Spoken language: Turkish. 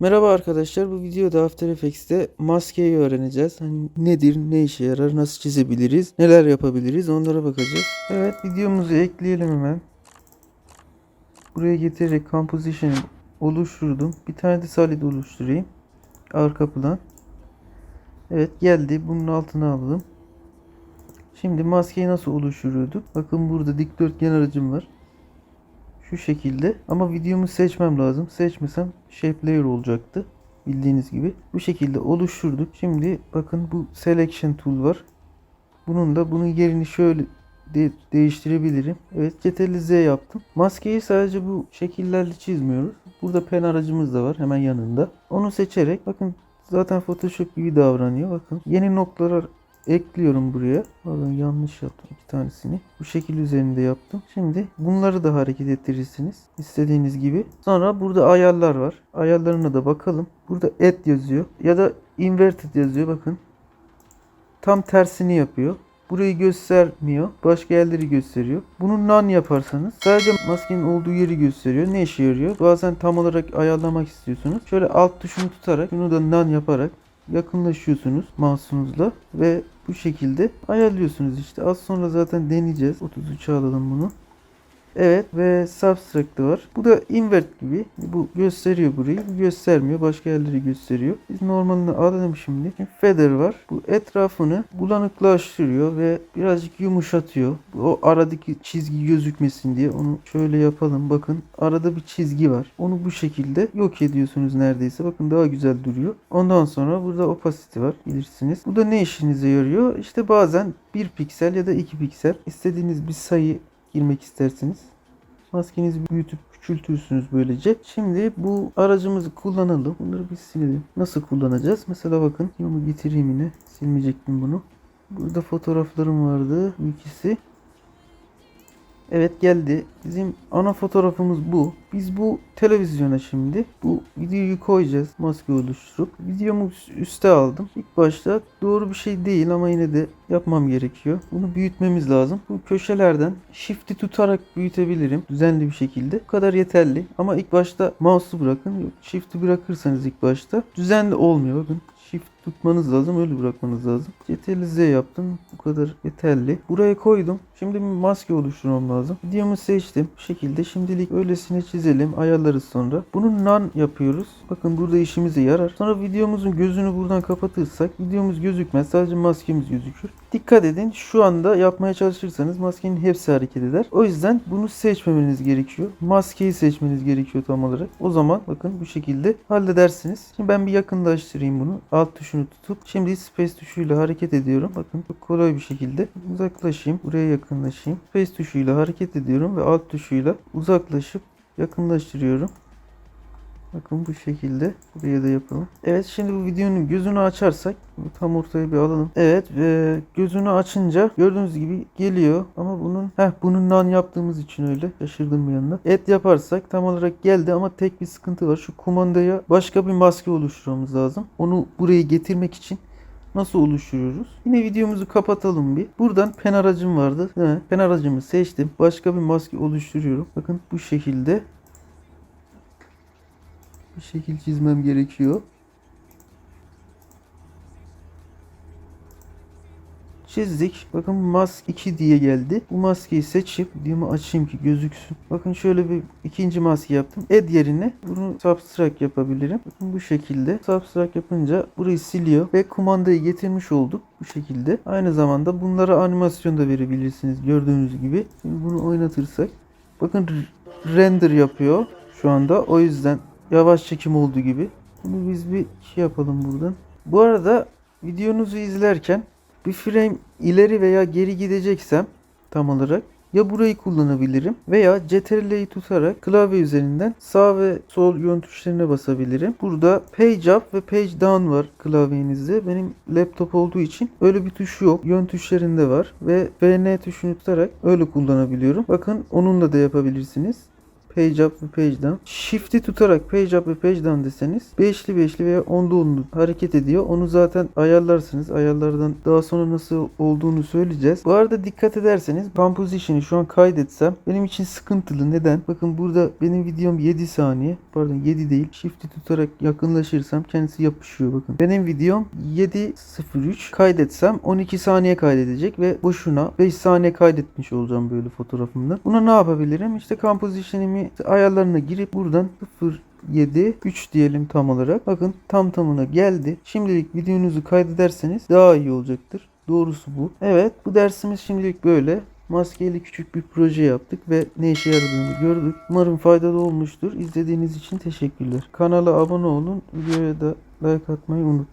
Merhaba arkadaşlar. Bu videoda After Effects'te maskeyi öğreneceğiz. Hani nedir, ne işe yarar, nasıl çizebiliriz, neler yapabiliriz onlara bakacağız. Evet videomuzu ekleyelim hemen. Buraya getirerek composition'ı oluşturdum. Bir tane de solid oluşturayım. Arka plan. Evet geldi. Bunun altına aldım. Şimdi maskeyi nasıl oluşturuyorduk? Bakın burada dikdörtgen aracım var. Şu şekilde ama videomu seçmem lazım. Seçmesem shape layer olacaktı. Bildiğiniz gibi. Bu şekilde oluşturduk. Şimdi bakın bu selection tool var. Bunun da bunun yerini şöyle de- değiştirebilirim. Evet Ctrl Z yaptım. Maskeyi sadece bu şekillerle çizmiyoruz. Burada pen aracımız da var hemen yanında. Onu seçerek bakın zaten Photoshop gibi davranıyor. Bakın yeni noktalar ekliyorum buraya. Pardon yanlış yaptım iki tanesini. Bu şekil üzerinde yaptım. Şimdi bunları da hareket ettirirsiniz. istediğiniz gibi. Sonra burada ayarlar var. Ayarlarına da bakalım. Burada add yazıyor. Ya da inverted yazıyor bakın. Tam tersini yapıyor. Burayı göstermiyor. Başka yerleri gösteriyor. Bunu none yaparsanız sadece maskenin olduğu yeri gösteriyor. Ne işe yarıyor? Bazen tam olarak ayarlamak istiyorsunuz. Şöyle alt tuşunu tutarak şunu da none yaparak yakınlaşıyorsunuz mouse'unuzla ve bu şekilde ayarlıyorsunuz işte. Az sonra zaten deneyeceğiz. 33'e alalım bunu. Evet ve subtract'ı var. Bu da invert gibi. Bu gösteriyor burayı. Bu göstermiyor. Başka yerleri gösteriyor. Biz normalini alalım şimdi. Şimdi feather var. Bu etrafını bulanıklaştırıyor ve birazcık yumuşatıyor. O aradaki çizgi gözükmesin diye onu şöyle yapalım. Bakın arada bir çizgi var. Onu bu şekilde yok ediyorsunuz neredeyse. Bakın daha güzel duruyor. Ondan sonra burada opacity var. Bilirsiniz. Bu da ne işinize yarıyor? İşte bazen 1 piksel ya da 2 piksel istediğiniz bir sayı girmek isterseniz maskenizi büyütüp küçültürsünüz böylece. Şimdi bu aracımızı kullanalım. Bunları bir silelim. Nasıl kullanacağız? Mesela bakın. Bunu getireyim yine. Silmeyecektim bunu. Burada fotoğraflarım vardı. Bu ikisi. Evet geldi. Bizim ana fotoğrafımız bu. Biz bu televizyona şimdi bu videoyu koyacağız. Maske oluşturup. Videomu üste aldım. İlk başta doğru bir şey değil ama yine de yapmam gerekiyor. Bunu büyütmemiz lazım. Bu köşelerden shift'i tutarak büyütebilirim. Düzenli bir şekilde. Bu kadar yeterli. Ama ilk başta mouse'u bırakın. Shift'i bırakırsanız ilk başta düzenli olmuyor. Bakın shift tutmanız lazım. Öyle bırakmanız lazım. Ctrl Z yaptım. Bu kadar yeterli. Buraya koydum. Şimdi bir maske oluşturmam lazım. Videomu seçtim. Bu şekilde şimdilik öylesine çizelim. Ayarlarız sonra. Bunu none yapıyoruz. Bakın burada işimize yarar. Sonra videomuzun gözünü buradan kapatırsak videomuz gözükmez. Sadece maskemiz gözükür. Dikkat edin. Şu anda yapmaya çalışırsanız maskenin hepsi hareket eder. O yüzden bunu seçmemeniz gerekiyor. Maskeyi seçmeniz gerekiyor tam olarak. O zaman bakın bu şekilde halledersiniz. Şimdi ben bir yakınlaştırayım bunu. Alt tuşunu tutup şimdi space tuşuyla hareket ediyorum. Bakın çok kolay bir şekilde uzaklaşayım. Buraya yakınlaşayım. Space tuşuyla hareket ediyorum ve alt tuşuyla uzaklaşıp yakınlaştırıyorum. Bakın bu şekilde. Buraya da yapalım. Evet şimdi bu videonun gözünü açarsak tam ortaya bir alalım. Evet ve gözünü açınca gördüğünüz gibi geliyor. Ama bunun heh bunun nan yaptığımız için öyle. Şaşırdım bir yandan. Et yaparsak tam olarak geldi ama tek bir sıkıntı var. Şu kumandaya başka bir maske oluşturmamız lazım. Onu buraya getirmek için Nasıl oluşturuyoruz? Yine videomuzu kapatalım bir. Buradan pen aracım vardı. He, pen aracımı seçtim. Başka bir maske oluşturuyorum. Bakın bu şekilde bir şekil çizmem gerekiyor. Çizdik. Bakın mask 2 diye geldi. Bu maskeyi seçip videomu açayım ki gözüksün. Bakın şöyle bir ikinci maske yaptım. Add yerine bunu subtract yapabilirim. Bakın bu şekilde. Subtract yapınca burayı siliyor ve kumandayı getirmiş olduk bu şekilde. Aynı zamanda bunlara animasyon da verebilirsiniz gördüğünüz gibi. Şimdi bunu oynatırsak bakın render yapıyor şu anda. O yüzden yavaş çekim olduğu gibi. Bunu biz bir şey yapalım buradan. Bu arada videonuzu izlerken bir frame ileri veya geri gideceksem tam olarak ya burayı kullanabilirim veya CTRL'yi tutarak klavye üzerinden sağ ve sol yön tuşlarına basabilirim. Burada page up ve page down var klavyenizde. Benim laptop olduğu için öyle bir tuş yok. Yön tuşlarında var ve VN tuşunu tutarak öyle kullanabiliyorum. Bakın onunla da yapabilirsiniz. Page up ve page down. Shift'i tutarak page up ve page down deseniz beşli beşli veya onlu onlu hareket ediyor. Onu zaten ayarlarsınız. Ayarlardan daha sonra nasıl olduğunu söyleyeceğiz. Bu arada dikkat ederseniz composition'ı şu an kaydetsem benim için sıkıntılı. Neden? Bakın burada benim videom 7 saniye. Pardon 7 değil. Shift'i tutarak yakınlaşırsam kendisi yapışıyor bakın. Benim videom 7.03 kaydetsem 12 saniye kaydedecek ve boşuna 5 saniye kaydetmiş olacağım böyle fotoğrafımda. Buna ne yapabilirim? İşte composition'imi ayarlarına girip buradan 0 7 3 diyelim tam olarak. Bakın tam tamına geldi. Şimdilik videonuzu kaydederseniz daha iyi olacaktır. Doğrusu bu. Evet bu dersimiz şimdilik böyle. Maskeyle küçük bir proje yaptık ve ne işe yaradığını gördük. Umarım faydalı olmuştur. İzlediğiniz için teşekkürler. Kanala abone olun. Videoya da like atmayı unutmayın.